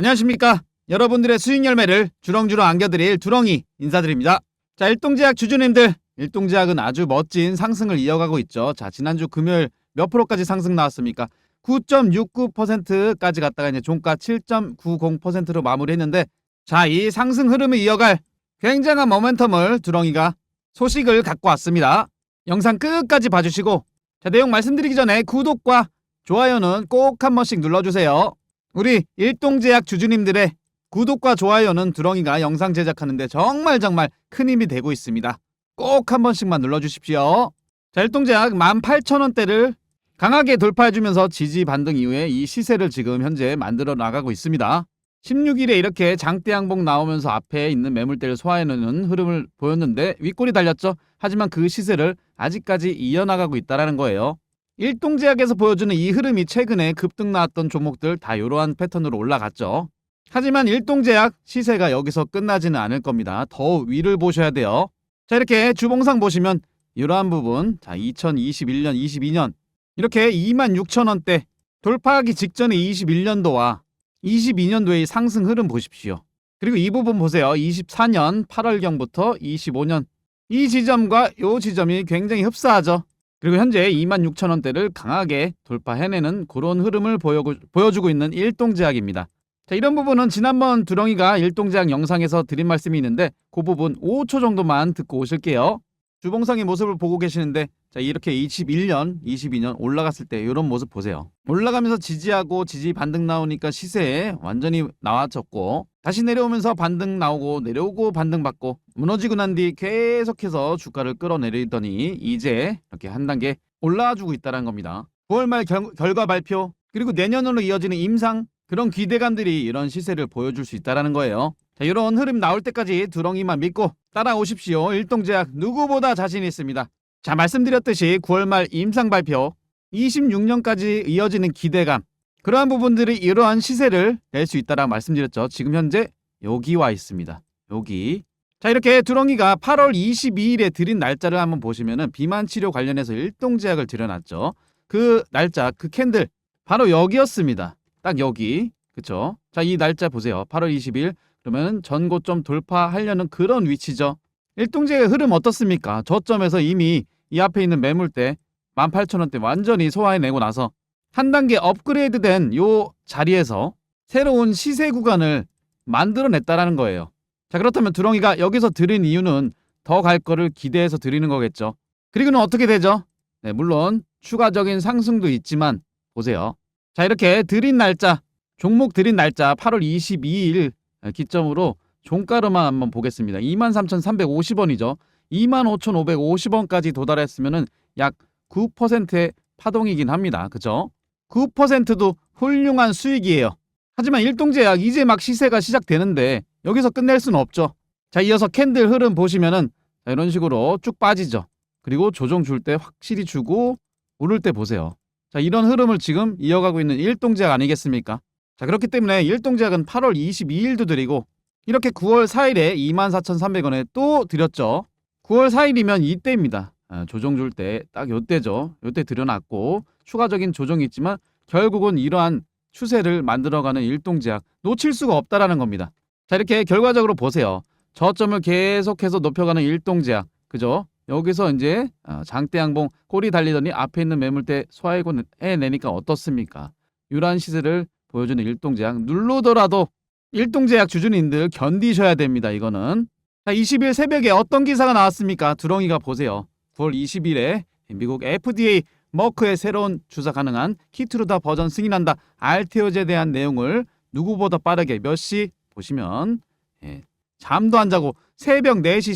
안녕하십니까. 여러분들의 수익 열매를 주렁주렁 안겨드릴 두렁이 인사드립니다. 자, 일동제약 주주님들, 일동제약은 아주 멋진 상승을 이어가고 있죠. 자, 지난주 금요일 몇 프로까지 상승 나왔습니까? 9.69%까지 갔다가 이제 종가 7.90%로 마무리했는데, 자, 이 상승 흐름을 이어갈 굉장한 모멘텀을 두렁이가 소식을 갖고 왔습니다. 영상 끝까지 봐주시고, 자, 내용 말씀드리기 전에 구독과 좋아요는 꼭 한 번씩 눌러주세요. 우리 일동제약 주주님들의 구독과 좋아요는 두렁이가 영상 제작하는데 정말 정말 큰 힘이 되고 있습니다. 꼭 한 번씩만 눌러주십시오. 자, 일동제약 18,000원대를 강하게 돌파해주면서 지지 반등 이후에 이 시세를 지금 현재 만들어 나가고 있습니다. 16일에 이렇게 장대 양봉 나오면서 앞에 있는 매물대를 소화해내는 흐름을 보였는데 윗골이 달렸죠. 하지만 그 시세를 아직까지 이어나가고 있다는 거예요. 일동제약에서 보여주는 이 흐름이 최근에 급등 나왔던 종목들 다 이러한 패턴으로 올라갔죠. 하지만 일동제약 시세가 여기서 끝나지는 않을 겁니다. 더 위를 보셔야 돼요. 자 이렇게 주봉상 보시면 이러한 부분 자 2021년 22년 이렇게 26,000원대 돌파하기 직전의 21년도와 22년도의 상승 흐름 보십시오. 그리고 이 부분 보세요. 24년 8월경부터 25년 이 지점과 이 지점이 굉장히 흡사하죠. 그리고 현재 26,000원대를 강하게 돌파해내는 그런 흐름을 보여고, 보여 주고 있는 일동제약입니다. 자, 이런 부분은 지난번 두렁이가 일동제약 영상에서 드린 말씀이 있는데 그 부분 5초 정도만 듣고 오실게요. 주봉상의 모습을 보고 계시는데 자 이렇게 21년, 22년 올라갔을 때 이런 모습 보세요. 올라가면서 지지하고 지지 반등 나오니까 시세에 완전히 나와졌고 다시 내려오면서 반등 나오고 내려오고 반등 받고 무너지고 난 뒤 계속해서 주가를 끌어내리더니 이제 이렇게 한 단계 올라와주고 있다는 겁니다. 9월 말 결, 결과 발표 그리고 내년으로 이어지는 임상 그런 기대감들이 이런 시세를 보여줄 수 있다는 거예요. 자, 이런 흐름 나올 때까지 두렁이만 믿고 따라오십시오. 일동제약 누구보다 자신 있습니다. 자, 말씀드렸듯이 9월 말 임상 발표 26년까지 이어지는 기대감 그러한 부분들이 이러한 시세를 낼 수 있다라 말씀드렸죠. 지금 현재 여기 와 있습니다. 여기. 자, 이렇게 두렁이가 8월 22일에 드린 날짜를 한번 보시면은 비만 치료 관련해서 일동 제약을 드려놨죠. 그 날짜, 그 캔들 바로 여기였습니다. 딱 여기. 그쵸? 자, 이 날짜 보세요. 8월 20일. 그러면 전고점 돌파하려는 그런 위치죠. 일동제의 흐름 어떻습니까? 저점에서 이미 이 앞에 있는 매물대 18,000원대 완전히 소화해내고 나서 한 단계 업그레이드된 요 자리에서 새로운 시세 구간을 만들어냈다라는 거예요. 자 그렇다면 두렁이가 여기서 드린 이유는 더 갈 거를 기대해서 드리는 거겠죠. 그리고는 어떻게 되죠? 네, 물론 추가적인 상승도 있지만 보세요. 자 이렇게 드린 날짜 종목 드린 날짜 8월 22일 기점으로 종가로만 한번 보겠습니다. 23,350원이죠. 25,550원까지 도달했으면은 약 9%의 파동이긴 합니다. 그죠? 9%도 훌륭한 수익이에요. 하지만 일동제약 이제 막 시세가 시작되는데 여기서 끝낼 수는 없죠. 자, 이어서 캔들 흐름 보시면은 자, 이런 식으로 쭉 빠지죠. 그리고 조정 줄 때 확실히 주고 오를 때 보세요. 자, 이런 흐름을 지금 이어가고 있는 일동제약 아니겠습니까? 자, 그렇기 때문에 일동제약은 8월 22일도 드리고 이렇게 9월 4일에 24,300원에 또 드렸죠. 9월 4일이면 이때입니다. 아, 조정 줄 때 딱 요때죠. 요때 들여놨고 추가적인 조정이 있지만 결국은 이러한 추세를 만들어가는 일동제약 놓칠 수가 없다라는 겁니다. 자 이렇게 결과적으로 보세요. 저점을 계속해서 높여가는 일동제약 그죠? 여기서 이제 아, 장대양봉 꼬리 달리더니 앞에 있는 매물대 소화해고 해내니까 어떻습니까? 이러한 시세를 보여주는 일동제약 누르더라도 일동제약 주주님들 견디셔야 됩니다. 이거는 자 20일 새벽에 어떤 기사가 나왔습니까? 두렁이가 보세요. 9월 20일에 미국 FDA 머크의 새로운 주사 가능한 키트루다 버전 승인한다 알테오제에 대한 내용을 누구보다 빠르게 몇 시 보시면 예, 잠도 안 자고 새벽 4시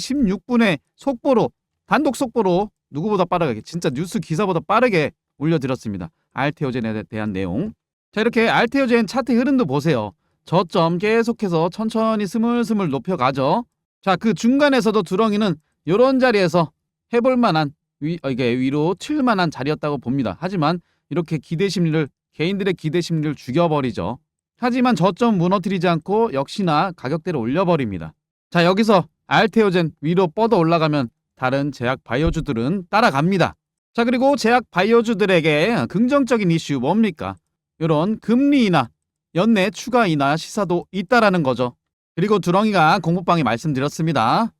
16분에 속보로 단독 속보로 누구보다 빠르게 진짜 뉴스 기사보다 빠르게 올려드렸습니다. 알테오젠에 대한 내용. 자 이렇게 알테오젠 차트 흐름도 보세요. 저점 계속해서 천천히 스물스물 높여가죠. 자 그 중간에서도 두렁이는 이런 자리에서 해볼 만한 위, 어, 이게 위로 칠 만한 자리였다고 봅니다. 하지만 이렇게 기대 심리를 개인들의 기대 심리를 죽여버리죠. 하지만 저점 무너뜨리지 않고 역시나 가격대를 올려버립니다. 자 여기서 알테오젠 위로 뻗어 올라가면 다른 제약 바이오주들은 따라갑니다. 자 그리고 제약 바이오주들에게 긍정적인 이슈 뭡니까? 이런 금리 인하 연내 추가 인하 시사도 있다라는 거죠. 그리고 두렁이가 공부방에 말씀드렸습니다.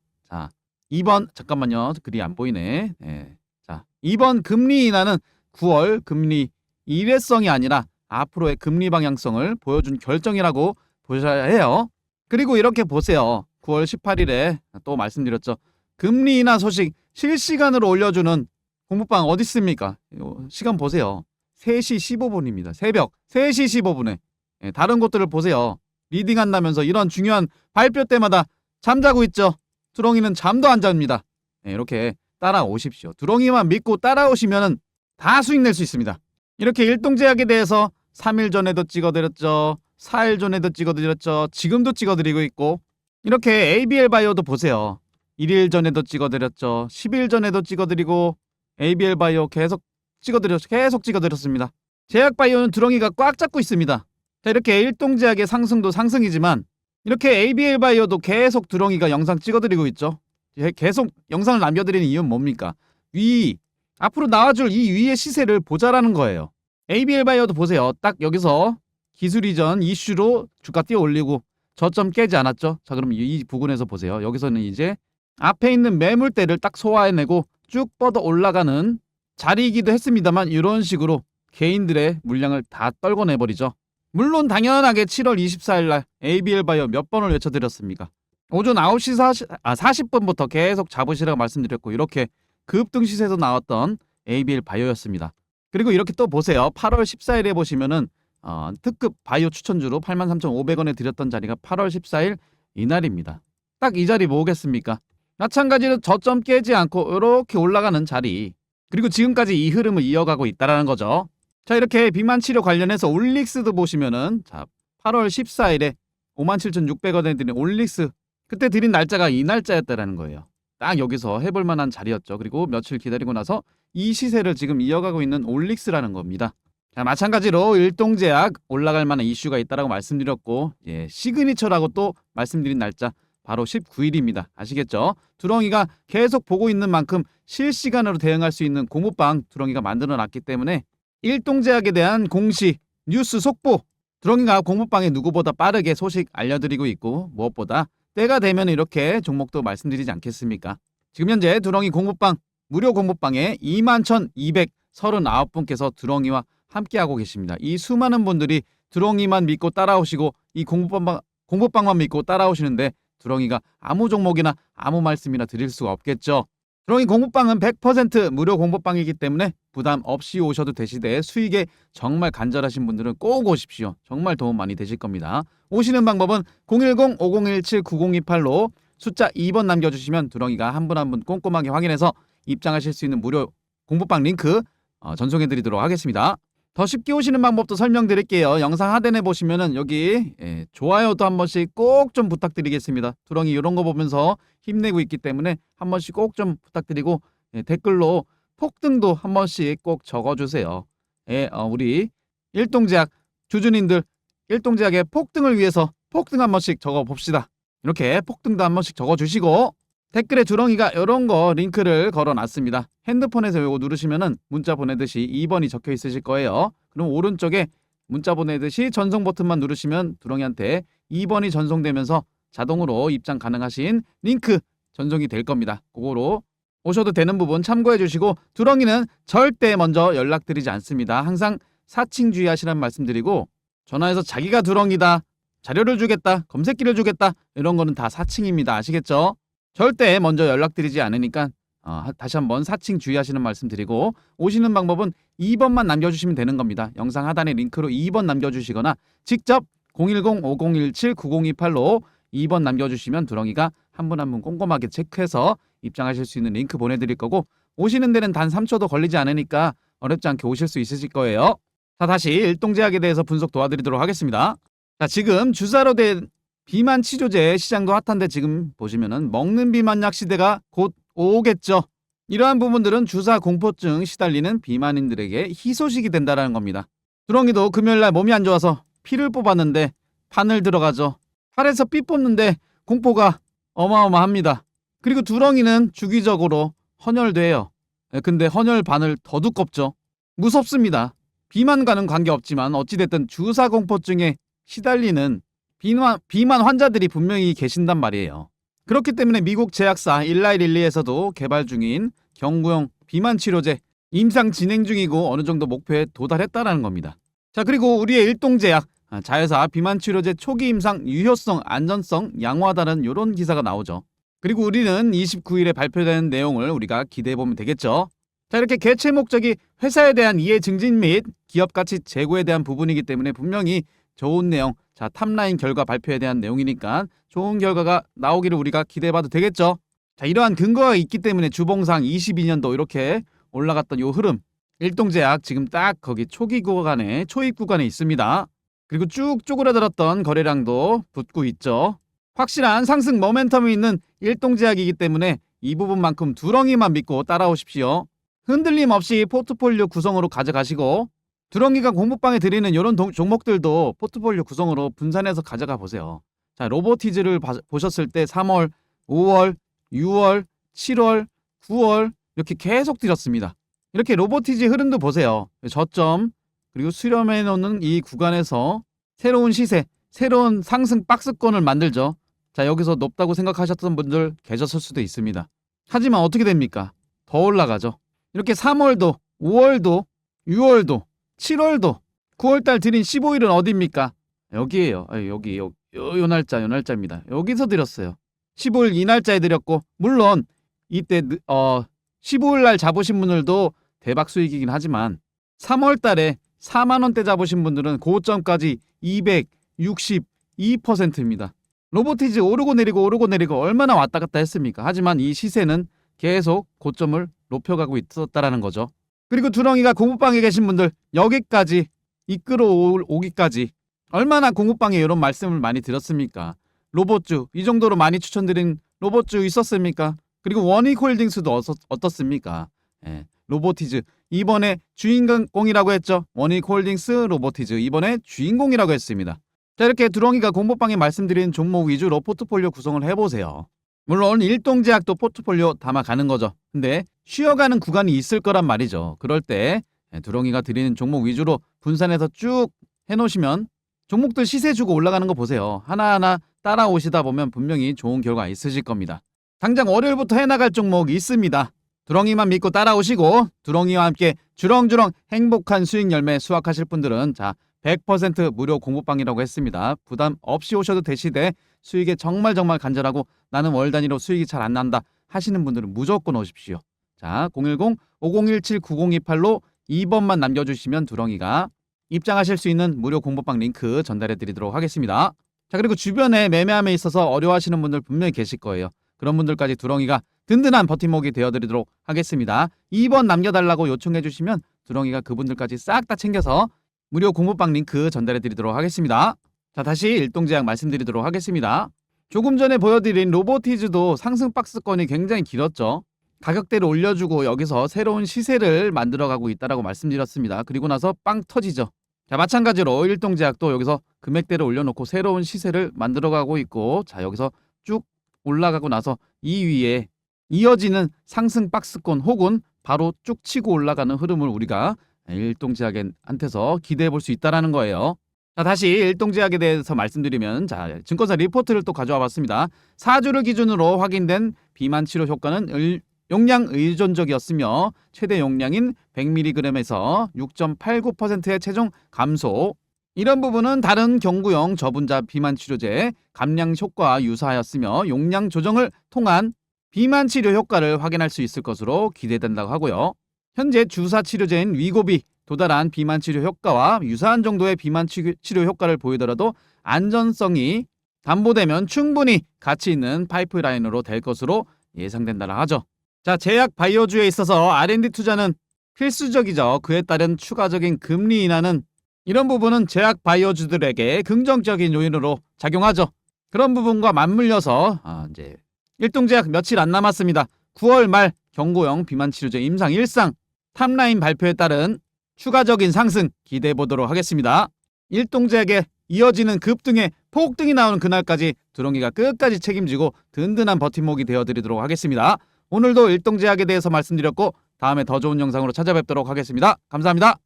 자, 2번 잠깐만요. 글이 안 보이네. 예. 자, 2번 금리 인하는 9월 금리 일회성이 아니라 앞으로의 금리 방향성을 보여준 결정이라고 보셔야 해요. 그리고 이렇게 보세요. 9월 18일에 또 말씀드렸죠. 금리 인하 소식 실시간으로 올려주는 공부방 어디 있습니까? 요 시간 보세요. 3시 15분입니다. 새벽 3시 15분에 예, 다른 곳들을 보세요. 리딩 한다면서 이런 중요한 발표 때마다 잠자고 있죠. 두렁이는 잠도 안 잡니다. 예, 이렇게 따라오십시오. 두렁이만 믿고 따라오시면은 다 수익 낼 수 있습니다. 이렇게 일동제약에 대해서 3일 전에도 찍어드렸죠. 4일 전에도 찍어드렸죠. 지금도 찍어드리고 있고 이렇게 ABL 바이오도 보세요. 1일 전에도 찍어드렸죠. 10일 전에도 찍어드리고 ABL 바이오 계속 찍어드렸 계속 찍어드렸습니다. 제약 바이오는 두렁이가 꽉 잡고 있습니다. 자, 이렇게 일동제약의 상승도 상승이지만 이렇게 ABL 바이오도 계속 두렁이가 영상 찍어드리고 있죠. 예, 계속 영상을 남겨드리는 이유는 뭡니까? 위 앞으로 나와줄 이 위의 시세를 보자라는 거예요. ABL 바이오도 보세요. 딱 여기서 기술 이전 이슈로 주가 뛰어 올리고 저점 깨지 않았죠? 자, 그럼 이 부분에서 보세요. 여기서는 이제 앞에 있는 매물대를 딱 소화해내고 쭉 뻗어 올라가는 자리이기도 했습니다만 이런 식으로 개인들의 물량을 다 떨궈내버리죠. 물론 당연하게 7월 24일 날 ABL 바이오 몇 번을 외쳐드렸습니까? 오전 9시 40, 아, 40분부터 계속 잡으시라고 말씀드렸고 이렇게 급등 시세에서 나왔던 ABL 바이오였습니다. 그리고 이렇게 또 보세요. 8월 14일에 보시면은 어, 특급 바이오 추천주로 83,500원에 드렸던 자리가 8월 14일 이날입니다. 딱 이 자리 뭐겠습니까? 마찬가지로 저점 깨지 않고 이렇게 올라가는 자리. 그리고 지금까지 이 흐름을 이어가고 있다라는 거죠. 자 이렇게 비만 치료 관련해서 올릭스도 보시면은 자 8월 14일에 57,600원에 드린 올릭스 그때 드린 날짜가 이 날짜였다라는 거예요. 딱 여기서 해볼 만한 자리였죠. 그리고 며칠 기다리고 나서 이 시세를 지금 이어가고 있는 올릭스라는 겁니다. 자, 마찬가지로 일동제약 올라갈 만한 이슈가 있다라고 말씀드렸고 예, 시그니처라고 또 말씀드린 날짜 바로 19일입니다. 아시겠죠? 두렁이가 계속 보고 있는 만큼 실시간으로 대응할 수 있는 공부방 두렁이가 만들어 놨기 때문에 일동제약에 대한 공시 뉴스 속보 두렁이가 공부방에 누구보다 빠르게 소식 알려드리고 있고 무엇보다 때가 되면 이렇게 종목도 말씀드리지 않겠습니까? 지금 현재 두렁이 공부방 무료 공부방에 21,239분께서 두렁이와 함께하고 계십니다. 이 수많은 분들이 두렁이만 믿고 따라오시고 이 공부방 공부방만 믿고 따라오시는데 두렁이가 아무 종목이나 아무 말씀이나 드릴 수가 없겠죠. 두렁이 공부방은 100% 무료 공부방이기 때문에 부담 없이 오셔도 되시되 수익에 정말 간절하신 분들은 꼭 오십시오. 정말 도움 많이 되실 겁니다. 오시는 방법은 010-5017-9028로 숫자 2번 남겨주시면 두렁이가 한 분 한 분 꼼꼼하게 확인해서 입장하실 수 있는 무료 공부방 링크 어, 전송해드리도록 하겠습니다. 더 쉽게 오시는 방법도 설명드릴게요. 영상 하단에 보시면은 여기 예, 좋아요도 한 번씩 꼭 좀 부탁드리겠습니다. 두렁이 이런 거 보면서 힘내고 있기 때문에 한 번씩 꼭 좀 부탁드리고 예, 댓글로 폭등도 한 번씩 꼭 적어주세요. 예, 어, 우리 일동제약 주주님들 일동제약의 폭등을 위해서 폭등 한 번씩 적어 봅시다. 이렇게 폭등도 한 번씩 적어주시고 댓글에 두렁이가 이런 거 링크를 걸어놨습니다. 핸드폰에서 이거 누르시면은 문자 보내듯이 2번이 적혀 있으실 거예요. 그럼 오른쪽에 문자 보내듯이 전송 버튼만 누르시면 두렁이한테 2번이 전송되면서 자동으로 입장 가능하신 링크 전송이 될 겁니다. 그거로 오셔도 되는 부분 참고해 주시고 두렁이는 절대 먼저 연락드리지 않습니다. 항상 사칭 주의하시라는 말씀드리고 전화해서 자기가 두렁이다 자료를 주겠다 검색기를 주겠다 이런 거는 다 사칭입니다. 아시겠죠? 절대 먼저 연락드리지 않으니까 어, 하- 다시 한번 사칭 주의하시는 말씀 드리고 오시는 방법은 2번만 남겨주시면 되는 겁니다. 영상 하단에 링크로 2번 남겨주시거나 직접 010-5017-9028로 2번 남겨주시면 두렁이가 한분 한 분 꼼꼼하게 체크해서 입장하실 수 있는 링크 보내드릴 거고 오시는 데는 단 3초도 걸리지 않으니까 어렵지 않게 오실 수 있으실 거예요. 자 다시 일동제약에 대해서 분석 도와드리도록 하겠습니다. 자 지금 주사로 된 비만 치료제 시장도 핫한데 지금 보시면은 먹는 비만약 시대가 곧 오겠죠. 이러한 부분들은 주사 공포증 시달리는 비만인들에게 희소식이 된다라는 겁니다. 두렁이도 금요일날 몸이 안 좋아서 피를 뽑았는데 바늘 들어가죠. 팔에서 피 뽑는데 공포가 어마어마합니다. 그리고 두렁이는 주기적으로 헌혈돼요. 예, 근데 헌혈 바늘 더 두껍죠. 무섭습니다. 비만과는 관계없지만 어찌됐든 주사 공포증에 시달리는 비만, 비만 환자들이 분명히 계신단 말이에요. 그렇기 때문에 미국 제약사 일라이릴리에서도 개발 중인 경구용 비만 치료제 임상 진행 중이고 어느 정도 목표에 도달했다라는 겁니다. 자 그리고 우리의 일동제약 아, 자회사 비만 치료제 초기 임상 유효성, 안전성 양호하다는 이런 기사가 나오죠. 그리고 우리는 29일에 발표되는 내용을 우리가 기대해 보면 되겠죠. 자 이렇게 개최 목적이 회사에 대한 이해 증진 및 기업 가치 제고에 대한 부분이기 때문에 분명히 좋은 내용, 자 탑라인 결과 발표에 대한 내용이니까 좋은 결과가 나오기를 우리가 기대해봐도 되겠죠. 자 이러한 근거가 있기 때문에 주봉상 22년도 이렇게 올라갔던 요 흐름 일동제약 지금 딱 거기 초기 구간에 초입 구간에 있습니다. 그리고 쭉 쪼그라들었던 거래량도 붙고 있죠. 확실한 상승 모멘텀이 있는 일동제약이기 때문에 이 부분만큼 두렁이만 믿고 따라오십시오. 흔들림 없이 포트폴리오 구성으로 가져가시고 두렁이가 공부방에 드리는 이런 동- 종목들도 포트폴리오 구성으로 분산해서 가져가 보세요. 자, 로보티즈를 봐- 보셨을 때 3월, 5월, 6월, 7월, 9월 이렇게 계속 드렸습니다. 이렇게 로보티즈 흐름도 보세요. 저점 그리고 수렴해 놓는 이 구간에서 새로운 시세, 새로운 상승 박스권을 만들죠. 자, 여기서 높다고 생각하셨던 분들 계셨을 수도 있습니다. 하지만 어떻게 됩니까? 더 올라가죠. 이렇게 3월도, 5월도, 6월도, 7월도, 9월달 드린 15일은 어디입니까? 여기에요. 아, 여기, 요, 요, 요 날짜, 요 날짜입니다. 여기서 드렸어요. 15일 이 날짜에 드렸고, 물론 이때 늦- 어 15일 날 잡으신 분들도 대박 수익이긴 하지만 3월 달에 4만 원대 잡으신 분들은 고점까지 262%입니다. 로보티즈 오르고 내리고 오르고 내리고 얼마나 왔다 갔다 했습니까? 하지만 이 시세는 계속 고점을 높여가고 있었다라는 거죠. 그리고 두렁이가 공부방에 계신 분들 여기까지 이끌어 올- 오기까지 얼마나 공부방에 이런 말씀을 많이 들었습니까? 로봇주 이 정도로 많이 추천드린 로봇주 있었습니까? 그리고 원익 홀딩스도 어서- 어떻습니까? 예, 로보티즈 이번에 주인공이라고 했죠. 원익 홀딩스 로보티즈 이번에 주인공이라고 했습니다. 자 이렇게 두렁이가 공부방에 말씀드린 종목 위주로 포트폴리오 구성을 해보세요. 물론 일동제약도 포트폴리오 담아가는 거죠. 근데 쉬어가는 구간이 있을 거란 말이죠. 그럴 때 예, 두렁이가 드리는 종목 위주로 분산해서 쭉 해놓으시면 종목들 시세 주고 올라가는 거 보세요. 하나하나 따라오시다 보면 분명히 좋은 결과 있으실 겁니다. 당장 월요일부터 해나갈 종목 있습니다. 두렁이만 믿고 따라오시고 두렁이와 함께 주렁주렁 행복한 수익 열매 수확하실 분들은 자 100% 무료 공부방이라고 했습니다. 부담 없이 오셔도 되시되 수익에 정말 정말 간절하고 나는 월 단위로 수익이 잘 안 난다 하시는 분들은 무조건 오십시오. 자 010-5017-9028로 2번만 남겨주시면 두렁이가 입장하실 수 있는 무료 공부방 링크 전달해 드리도록 하겠습니다. 자 그리고 주변에 매매함에 있어서 어려워하시는 분들 분명히 계실 거예요. 그런 분들까지 두렁이가 든든한 버팀목이 되어 드리도록 하겠습니다. 2번 남겨달라고 요청해 주시면 두렁이가 그분들까지 싹 다 챙겨서 무료 공부방 링크 전달해 드리도록 하겠습니다. 자 다시 일동제약 말씀드리도록 하겠습니다. 조금 전에 보여드린 로보티즈도 상승 박스권이 굉장히 길었죠. 가격대를 올려주고 여기서 새로운 시세를 만들어가고 있다라고 말씀드렸습니다. 그리고 나서 빵 터지죠. 자 마찬가지로 일동제약도 여기서 금액대를 올려놓고 새로운 시세를 만들어가고 있고 자 여기서 쭉 올라가고 나서 이 위에 이어지는 상승 박스권 혹은 바로 쭉 치고 올라가는 흐름을 우리가 일동제약한테서 기대해 볼 수 있다라는 거예요. 자, 다시 일동제약에 대해서 말씀드리면 자, 증권사 리포트를 또 가져와 봤습니다. 4주를 기준으로 확인된 비만 치료 효과는 을- 용량 의존적이었으며 최대 용량인 100mg에서 6.89%의 체중 감소. 이런 부분은 다른 경구용 저분자 비만 치료제 감량 효과와 유사하였으며 용량 조정을 통한 비만 치료 효과를 확인할 수 있을 것으로 기대된다고 하고요. 현재 주사 치료제인 위고비 도달한 비만 치료 효과와 유사한 정도의 비만 치- 치료 효과를 보이더라도 안전성이 담보되면 충분히 가치 있는 파이프라인으로 될 것으로 예상된다라 하죠. 자, 제약 바이오주에 있어서 R&D 투자는 필수적이죠. 그에 따른 추가적인 금리 인하는 이런 부분은 제약 바이오주들에게 긍정적인 요인으로 작용하죠. 그런 부분과 맞물려서 아, 이제 일동제약 며칠 안 남았습니다. 9월 말 경고용 비만 치료제 임상 1상 탑라인 발표에 따른 추가적인 상승 기대해 보도록 하겠습니다. 일동제약에 이어지는 급등의 폭등이 나오는 그날까지 두렁이가 끝까지 책임지고 든든한 버팀목이 되어 드리도록 하겠습니다. 오늘도 일동제약에 대해서 말씀드렸고 다음에 더 좋은 영상으로 찾아뵙도록 하겠습니다. 감사합니다.